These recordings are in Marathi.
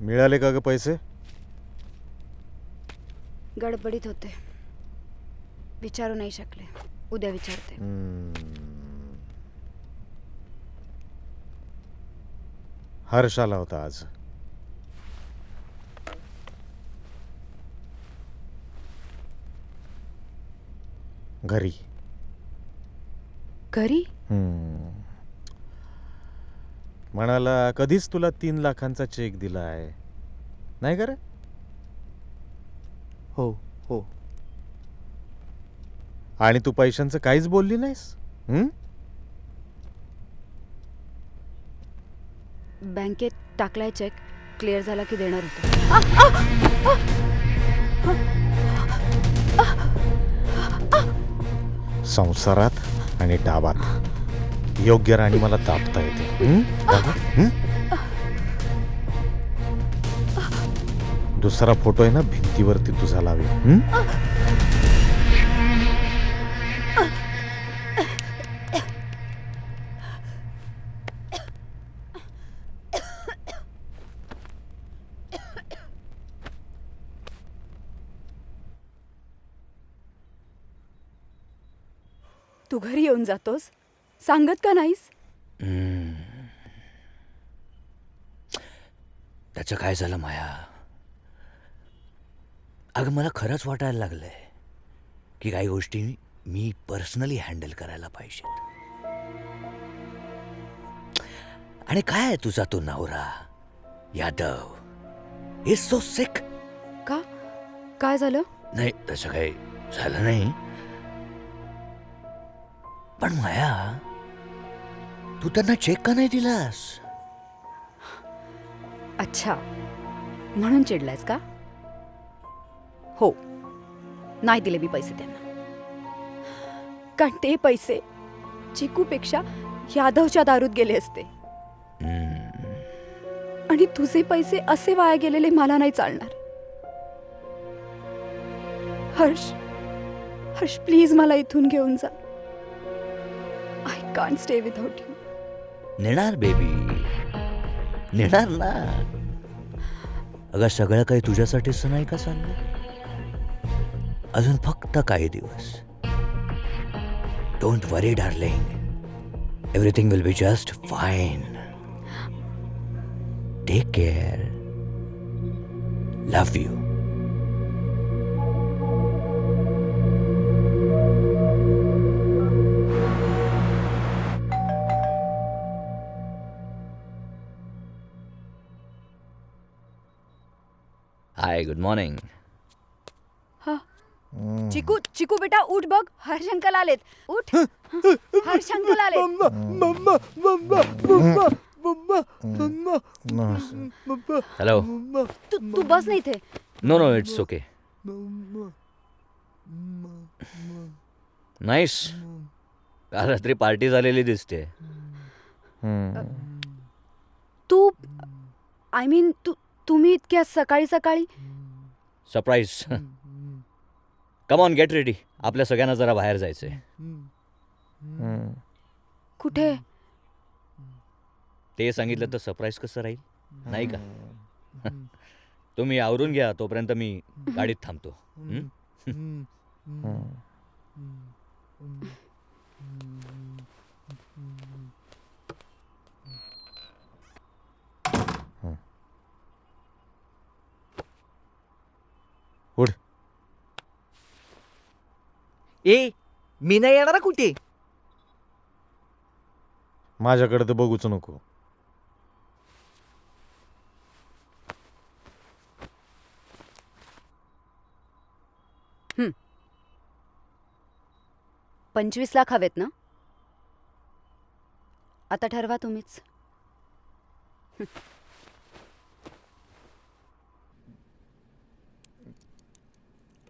मिळाले का ग पैसे? गडबडीत होते. विचारू नाही शकले. उद्या विचारते. हर्ष आला होता आज. घरी. घरी? हम्म. म्हणाला कधीच तुला तीन लाखांचा चेक दिला आहे. नाही का रे? हो हो. आणि तू पैशांचं काहीच बोलली नाहीस? हं? बँकेत टाकलाय चेक क्लिअर झाला की देणार होते. संसारात आणि डाबात. योग्य राणी मला तापता येते हं? दादा, हं? दुसरा फोटो आहे ना भिंतीवरती तुझा लावे हं? तू घरी येऊन जातोस सांगत का नाहीस? त्याचं काय झालं माया? अगं मला खरंच वाटायला लागलंय की काही गोष्टी मी पर्सनली हँडल करायला पाहिजेत. आणि काय आहे तुझा तो नवरा? यादव. इज सो सिक का? काय झालं? नाही तसं काही झालं नाही. पण माया तू त्यांना चेक का नाही दिलास? अच्छा. म्हणून चिडलायस का? हो. नाही दिले मी पैसे त्यांना. कारण ते पैसे चिकूपेक्षा यादवच्या दारूत गेले असते. आणि तुझे पैसे असे वाया गेलेले मला नाही चालणार. हर्ष हर्ष प्लीज मला इथून घेऊन जा. I can't stay without you नेणार बेबी नेणार ना. अगं सगळं काही तुझ्यासाठीच नाही का चाललं अजून फक्त काही दिवस. Don't worry darling everything will be just fine take care love you hi good morning Chiku Chiku बेटा उठ बघ. हर्षंकल आलेत. उठ. हर्षंकल आलेत. हॅलो तू तू बस नाही इथे. No no it's okay nice काल रात्री पार्टी झालेली दिसते. तू आय मीन तू तुम्ही इतक्या सकाळी सकाळी? Surprise come on get ready आपल्या सगळ्यांना जरा बाहेर जायचंय. कुठे? ते सांगितलं तर सरप्राईज कसं राहील? नाही का? तुम्ही आवरून घ्या तोपर्यंत मी गाडीत थांबतो? उठ ए मी नाही येणार हा कुठे? माझ्याकडे तर बघूच नको. पंचवीस लाख हवेत ना? आता ठरवा तुम्हीच.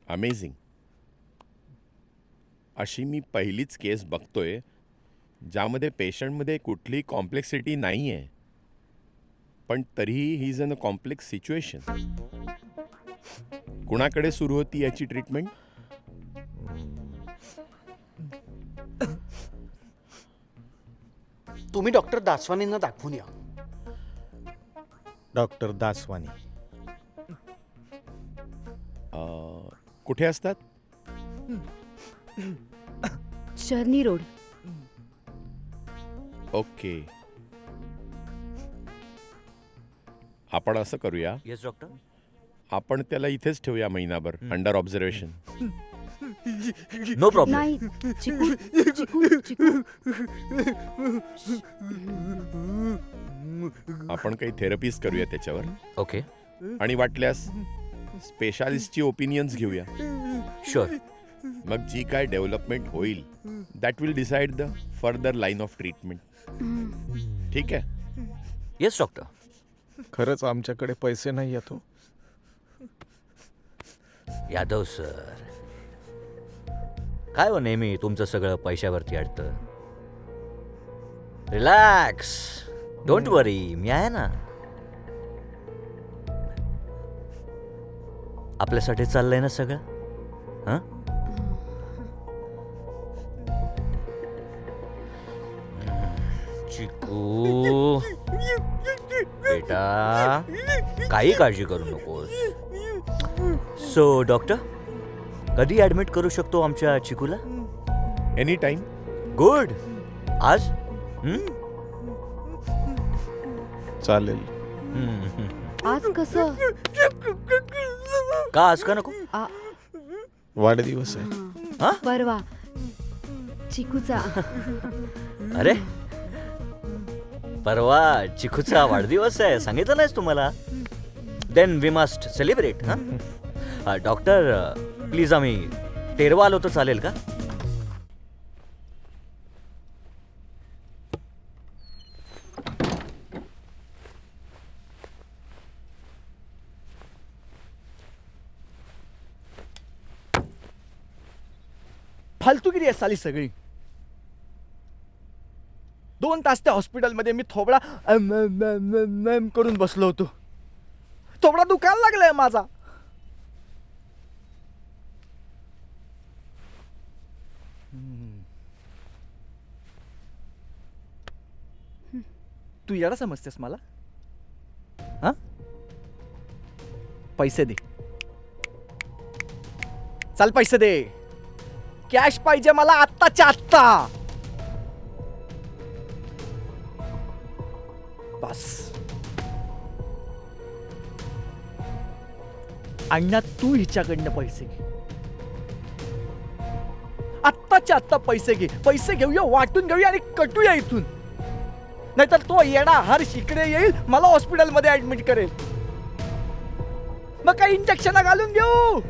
अमेझिंग अशी मी पहिलीच केस बघतोय ज्यामध्ये पेशंटमध्ये कुठली कॉम्प्लेक्सिटी नाही आहे पण तरीही he is an a complex situation. कुणाकडे सुरू होती याची ट्रीटमेंट? तुम्ही डॉक्टर दासवानींना दाखवून या. डॉक्टर दासवानी. अं, कुठे असतात? Charni Road okay. आपण असं करूया. येस डॉक्टर आपण त्याला इथेच ठेवूया महिनाभर अंडर ऑब्झर्वेशन नो प्रॉब्लेम नाही चिकू चिकू चिकू आपण काही थेरपीज करूया त्याच्यावर. ओके आणि वाटल्यास स्पेशालिस्टची ओपिनियन्स घेऊया. शुअर मग जी काय डेव्हलपमेंट होईल that will decide the further line of treatment ठीक आहे? येस डॉक्टर खरंच आमच्याकडे पैसे नाही येतो यादव सर काय हो नेहमी तुमचं सगळं पैशावरती अडतं? रिलॅक्स डोंट वरी मी आहे ना. आपल्यासाठी चाललंय ना सगळं? हां? चिकू बेटा काही काळजी करू नकोस. सो डॉक्टर कधी ऍडमिट करू शकतो आमच्या चिकूला एनी टाइम गुड आज? हं? चालेल. आज कसं? का आज का नको? वाढदिवस आहे. हा? परवा. चिकूचा अरे परवा चिकूचा वाढदिवस आहे सांगितलं नाहीस तुम्हाला? देन वी मस्ट सेलिब्रेट हा? डॉक्टर प्लीज आम्ही तेरवा आलो तर चालेल का? फालतूगिरी आहे साली सगळी. दोन तास त्या हॉस्पिटलमध्ये मी थोबडा करून बसलो होतो. थोबडा दुखायला लागलाय माझा. तू याला समजतेस मला? हा? पैसे दे. चाल पैसे दे. कॅश पाहिजे मला आत्ताच्या आत्ता. बस अण्णा तू हिच्याकडनं पैसे घे आत्ताच्या आत्ता पैसे घे पैसे घेऊया वाटून घेऊया आणि कटूया इथून नाहीतर तो येणा हर शिकडे येईल मला हॉस्पिटलमध्ये ऍडमिट करेल मग काही इंजेक्शन घालून घेऊ